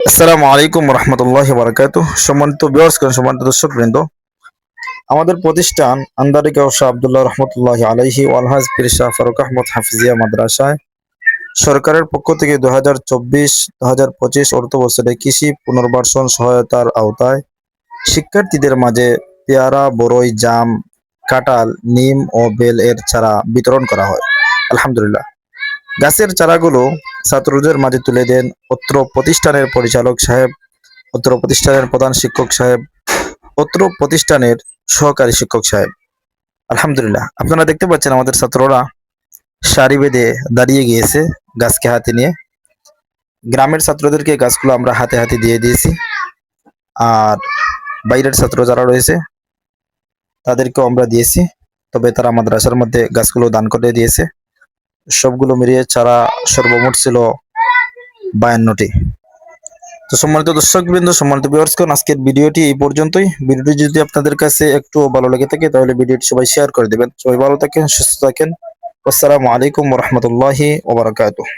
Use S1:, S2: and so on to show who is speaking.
S1: আসসালামু আলাইকুম রহমতুল্লাহ বারকাত সম্মানিত বিয়ার্স সম্মানিত দর্শক বৃন্দ আমাদের প্রতিষ্ঠান আন্দারি কাউসা আবদুল্লাহ রহমতুল্লাহ আলাইহি ওয়ালহাজ পীর শাহ ফারুক আহমদ হাফিজিয়া মাদ্রাসায় সরকারের পক্ষ থেকে দু হাজার চব্বিশ দু হাজার পঁচিশ অর্থ বছরে কৃষি পুনর্বাসন সহায়তার আওতায় শিক্ষার্থীদের মাঝে পেয়ারা, বরই, জাম, কাঁঠাল, নিম ও বেল এর চারা বিতরণ করা হয়। আলহামদুলিল্লাহ। গাছের চারাগুলো ছাত্রদের মাঝে তুলে দেন অত্র প্রতিষ্ঠানের পরিচালক সাহেব, অত্র প্রতিষ্ঠানের প্রধান শিক্ষক সাহেব, অত্র প্রতিষ্ঠানের সহকারী শিক্ষক সাহেব। আলহামদুলিল্লাহ, আপনারা দেখতে পাচ্ছেন আমাদের ছাত্ররা সারি বেঁধে দাঁড়িয়ে গিয়েছে গাছকে হাতে নিয়ে। গ্রামের ছাত্রদেরকে গাছগুলো আমরা হাতে হাতে দিয়ে দিয়েছি। আর বাইরের ছাত্র যারা রয়েছে, তাদেরকেও আমরা দিয়েছি। তবে তারা মাদ্রাসার মধ্যে গাছগুলো দান করে দিয়েছে। সবগুলো মিলিয়ে চারা সর্বমোট ছিল বায়ান্নটি। তো সম্মানিত দর্শক বৃন্দ সম্মানিত বিয়ার্সগণ আজকের ভিডিওটি এই পর্যন্তই। ভিডিওটি যদি আপনাদের কাছে একটু ভালো লেগে থাকে, তাহলে ভিডিওটি সবাই শেয়ার করে দেবেন। সবাই ভালো থাকেন, সুস্থ থাকেন। আসসালামু আলাইকুম রহমতুল্লাহি ওবরাকাতুহ